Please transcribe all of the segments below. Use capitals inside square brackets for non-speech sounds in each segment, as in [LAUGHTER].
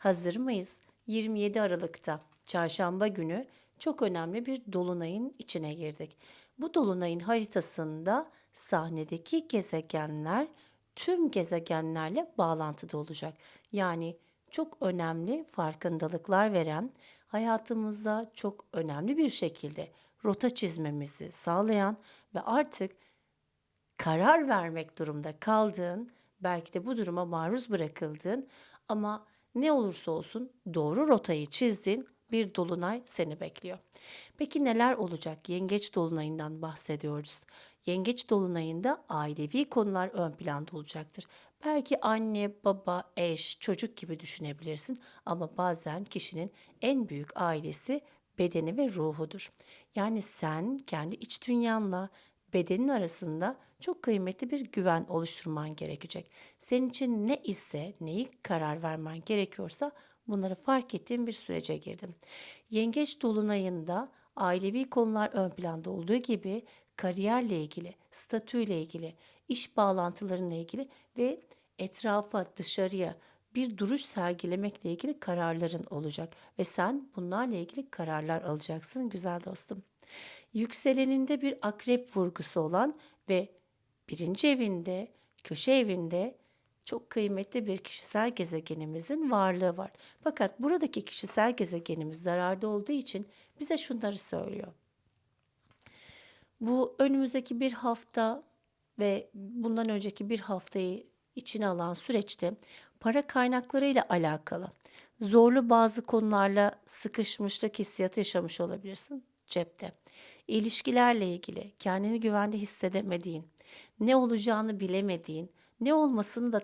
Hazır mıyız? 27 Aralık'ta çarşamba günü çok önemli bir dolunayın içine girdik. Bu dolunayın haritasında sahnedeki gezegenler tüm gezegenlerle bağlantıda olacak. Yani çok önemli farkındalıklar veren, hayatımıza çok önemli bir şekilde rota çizmemizi sağlayan ve artık karar vermek durumda kaldığın, belki de bu duruma maruz bırakıldığın ama ne olursa olsun doğru rotayı çizdiğin bir dolunay seni bekliyor. Peki neler olacak? Yengeç dolunayından bahsediyoruz. Yengeç dolunayında ailevi konular ön planda olacaktır. Belki anne, baba, eş, çocuk gibi düşünebilirsin ama bazen kişinin en büyük ailesi bedeni ve ruhudur. Yani sen kendi iç dünyanla bedenin arasında çok kıymetli bir güven oluşturman gerekecek. Senin için ne ise, neyi karar vermen gerekiyorsa bunları fark ettiğin bir sürece girdin. Yengeç dolunayında ailevi konular ön planda olduğu gibi kariyerle ilgili, statüyle ilgili, iş bağlantılarıyla ilgili ve etrafa, dışarıya bir duruş sergilemekle ilgili kararların olacak ve sen bunlarla ilgili kararlar alacaksın güzel dostum. Yükseleninde bir akrep vurgusu olan ve birinci evinde, köşe evinde çok kıymetli bir kişisel gezegenimizin varlığı var. Fakat buradaki kişisel gezegenimiz zararda olduğu için bize şunları söylüyor. Bu önümüzdeki bir hafta ve bundan önceki bir haftayı içine alan süreçte para kaynaklarıyla alakalı zorlu bazı konularla sıkışmışlık hissiyatı yaşamış olabilirsin cepte. İlişkilerle ilgili kendini güvende hissedemediğin, ne olacağını bilemediğin, ne olmasını da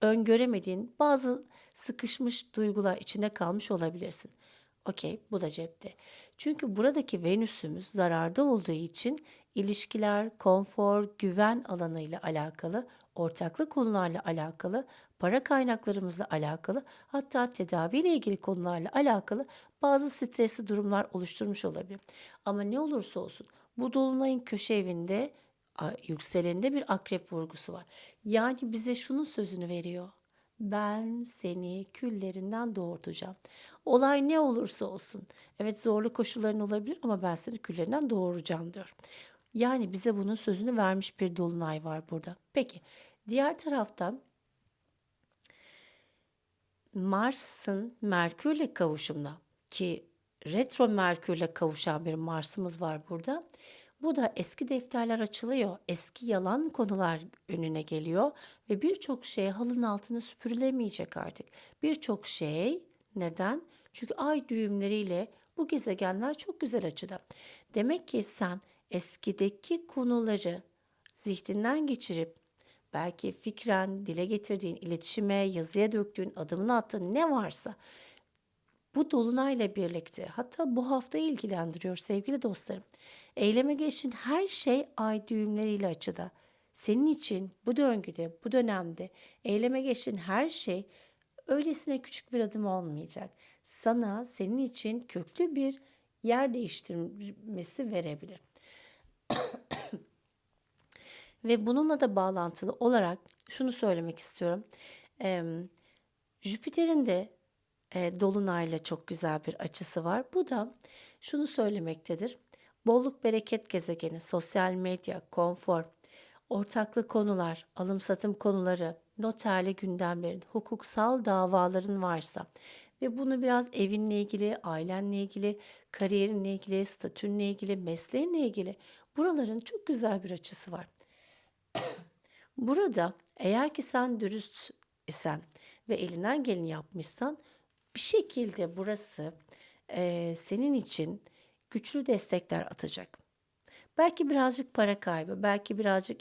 öngöremediğin bazı sıkışmış duygular içinde kalmış olabilirsin. Okey, bu da cepte. Çünkü buradaki Venüs'ümüz zararda olduğu için ilişkiler, konfor, güven alanıyla alakalı, ortaklık konularla alakalı, para kaynaklarımızla alakalı, hatta tedaviyle ilgili konularla alakalı bazı stresli durumlar oluşturmuş olabilir. Ama ne olursa olsun bu dolunayın köşe evinde yükseleninde bir akrep vurgusu var. Yani bize şunun sözünü veriyor. Ben seni küllerinden doğurtacağım. Olay ne olursa olsun. Evet zorlu koşulların olabilir ama ben seni küllerinden doğuracağım diyor. Yani bize bunun sözünü vermiş bir dolunay var burada. Peki diğer taraftan Mars'ın Merkür'le kavuşumla ki retro Merkür'le kavuşan bir Mars'ımız var burada. Bu da eski defterler açılıyor, eski yalan konular önüne geliyor ve birçok şey halının altına süpürülemeyecek artık. Birçok şey neden? Çünkü ay düğümleriyle bu gezegenler çok güzel açıda. Demek ki sen eskideki konuları zihninden geçirip belki fikren dile getirdiğin, iletişime, yazıya döktüğün, adımını attığın ne varsa bu dolunayla birlikte hatta bu hafta ilgilendiriyor sevgili dostlarım. Eyleme geçin her şey ay düğümleriyle açıda. Senin için bu döngüde, bu dönemde eyleme geçin her şey öylesine küçük bir adım olmayacak. Sana senin için köklü bir yer değiştirmesi verebilir. [CLEARS THROAT] Ve bununla da bağlantılı olarak şunu söylemek istiyorum. Ee, Jüpiter'in de e, dolunayla çok güzel bir açısı var. Bu da şunu söylemektedir. Bolluk bereket gezegeni, sosyal medya, konfor, ortaklı konular, alım satım konuları, noterli gündemlerin, hukuksal davaların varsa ve bunu biraz evinle ilgili, ailenle ilgili, kariyerinle ilgili, statünle ilgili, mesleğinle ilgili buraların çok güzel bir açısı var. Burada eğer ki sen dürüst isen ve elinden geleni yapmışsan bir şekilde burası eee, senin için güçlü destekler atacak. Belki birazcık para kaybı, belki birazcık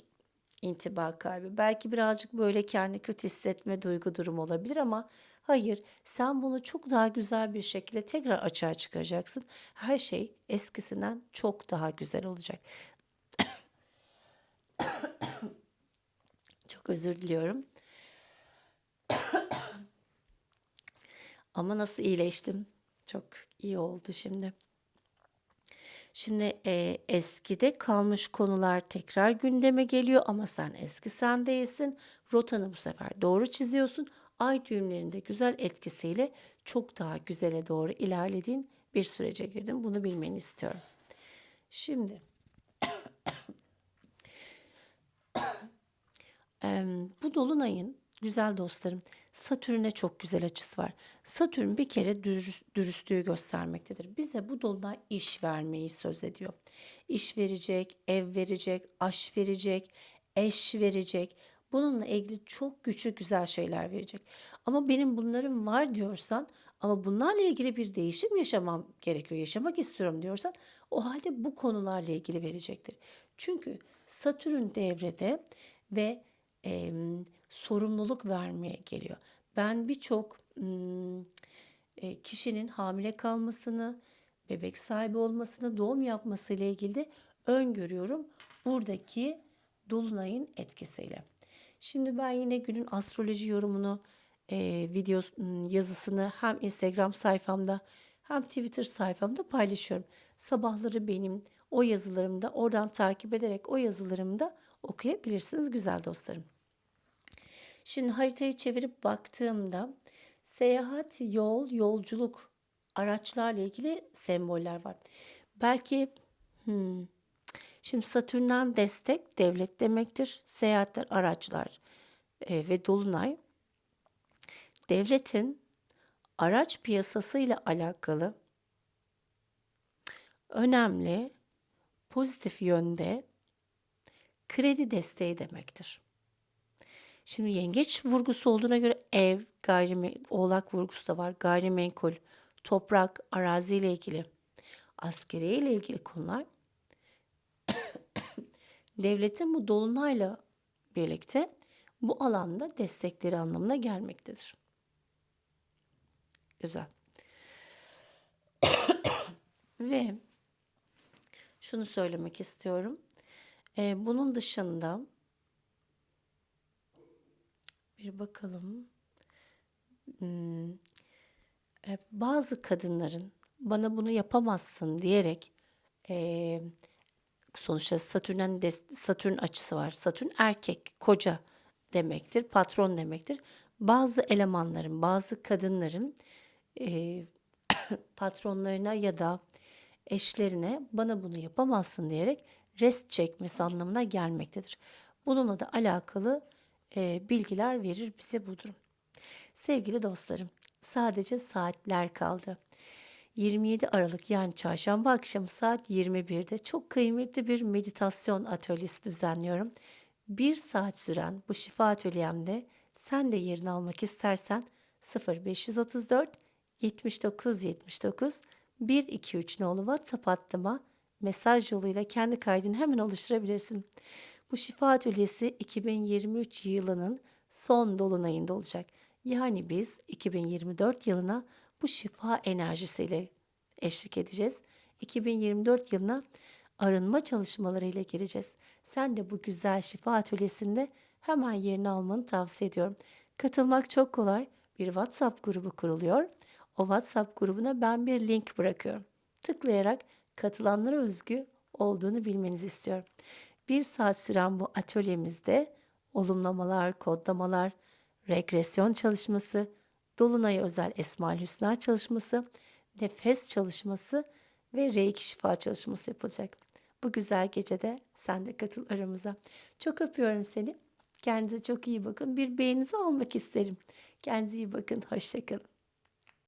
intiba kaybı, belki birazcık böyle kendi kötü hissetme duygu durumu olabilir ama hayır sen bunu çok daha güzel bir şekilde tekrar açığa çıkaracaksın. Her şey eskisinden çok daha güzel olacak. [COUGHS] Çok özür diliyorum. [COUGHS] Ama nasıl iyileştim? Çok iyi oldu şimdi. Şimdi e, eskide kalmış konular tekrar gündeme geliyor ama sen eski sen değilsin. Rotanı bu sefer doğru çiziyorsun. ay düğümlerinde güzel etkisiyle çok daha güzele doğru ilerlediğin bir sürece girdin. Bunu bilmeni istiyorum. Şimdi Em, bu dolunayın güzel dostlarım Satürn'e çok güzel açısı var. Satürn bir kere dürüst- dürüstlüğü göstermektedir. Bize bu dolunay iş vermeyi söz ediyor. İş verecek, ev verecek, aş verecek, eş verecek. Bununla ilgili çok güçlü güzel şeyler verecek. Ama benim bunlarım var diyorsan ama bunlarla ilgili bir değişim yaşamam gerekiyor, yaşamak istiyorum diyorsan o halde bu konularla ilgili verecektir. Çünkü Satürn devrede ve em, sorumluluk vermeye geliyor. Ben birçok e, kişinin hamile kalmasını, bebek sahibi olmasını, doğum yapması ile ilgili de öngörüyorum buradaki dolunayın etkisiyle. Şimdi ben yine günün astroloji yorumunu, e, video yazısını hem Instagram sayfamda hem Twitter sayfamda paylaşıyorum. Sabahları benim o yazılarımda oradan takip ederek o yazılarımda okuyabilirsiniz güzel dostlarım. Şimdi haritayı çevirip baktığımda seyahat, yol, yolculuk, araçlarla ilgili semboller var. Belki hmm, şimdi Satürn'den destek devlet demektir. Seyahatler, araçlar e, ve dolunay devletin araç piyasası ile alakalı önemli pozitif yönde kredi desteği demektir. Şimdi yengeç vurgusu olduğuna göre ev, gayrimenkul, oğlak vurgusu da var. Gayrimenkul, toprak, arazi ile ilgili, askeriye ile ilgili konular [COUGHS] devletin bu dolunayla birlikte bu alanda destekleri anlamına gelmektedir. Güzel. [COUGHS] Ve şunu söylemek istiyorum. Ee, bunun dışında bir bakalım. Hmm, e, bazı kadınların bana bunu yapamazsın diyerek e, sonuçta Satürn'ün Satürn açısı var. Satürn erkek, koca demektir, patron demektir. Bazı elemanların, bazı kadınların e, [COUGHS] patronlarına ya da eşlerine bana bunu yapamazsın diyerek rest çekmesi anlamına gelmektedir. Bununla da alakalı e, bilgiler verir bize bu durum. Sevgili dostlarım, sadece saatler kaldı. 27 Aralık yani çarşamba akşamı saat 21'de çok kıymetli bir meditasyon atölyesi düzenliyorum. Bir saat süren bu şifa atölyemde sen de yerini almak istersen 0534 79 79 123 nolu WhatsApp hattıma mesaj yoluyla kendi kaydını hemen oluşturabilirsin. Bu şifa atölyesi 2023 yılının son dolunayında olacak. Yani biz 2024 yılına bu şifa enerjisiyle eşlik edeceğiz. 2024 yılına arınma çalışmalarıyla gireceğiz. Sen de bu güzel şifa atölyesinde hemen yerini almanı tavsiye ediyorum. Katılmak çok kolay. Bir WhatsApp grubu kuruluyor. O WhatsApp grubuna ben bir link bırakıyorum. Tıklayarak katılanlara özgü olduğunu bilmenizi istiyorum. Bir saat süren bu atölyemizde olumlamalar, kodlamalar, regresyon çalışması, Dolunay'a özel Esmaül Hüsna çalışması, nefes çalışması ve reiki şifa çalışması yapılacak. Bu güzel gecede sen de katıl aramıza. Çok öpüyorum seni. Kendinize çok iyi bakın. Bir beğeninizi almak isterim. Kendinize iyi bakın. Hoşçakalın.